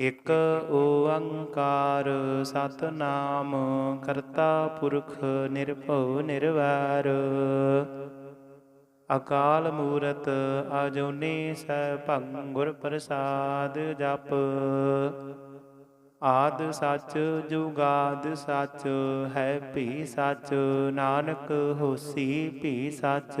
ਇਕ ਓੰਕਾਰ ਸਤਨਾਮ, ਕਰਤਾ ਪੁਰਖ ਨਿਰਭਉ ਨਿਰਵੈਰ। ਅਕਾਲ ਮੂਰਤ ਅਜੂਨੀ ਸੈਭੰ ਗੁਰ ਪ੍ਰਸਾਦ ਜਪ। ਆਦ ਸੱਚ ਜੁਗਾਦ ਸੱਚ, ਹੈ ਭੀ ਸੱਚ, ਨਾਨਕ ਹੋਸੀ ਭੀ ਸੱਚ।